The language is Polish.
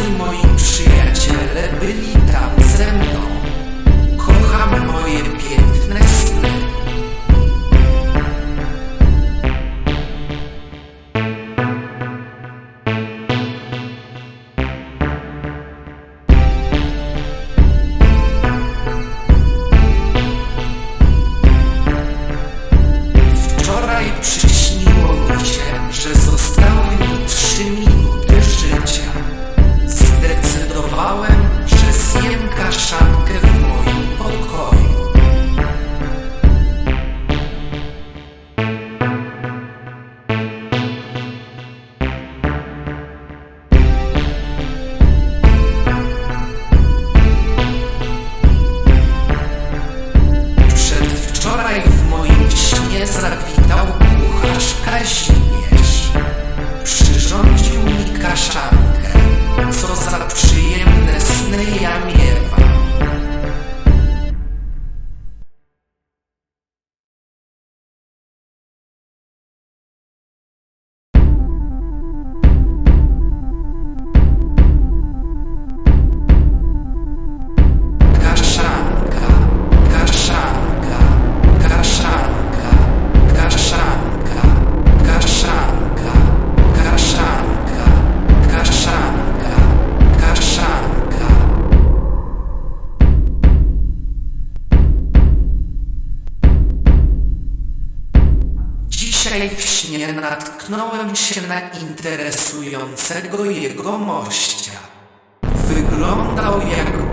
Wszyscy moi przyjaciele byli Dzisiaj w śnie natknąłem się na interesującego jegomościa. Wyglądał jak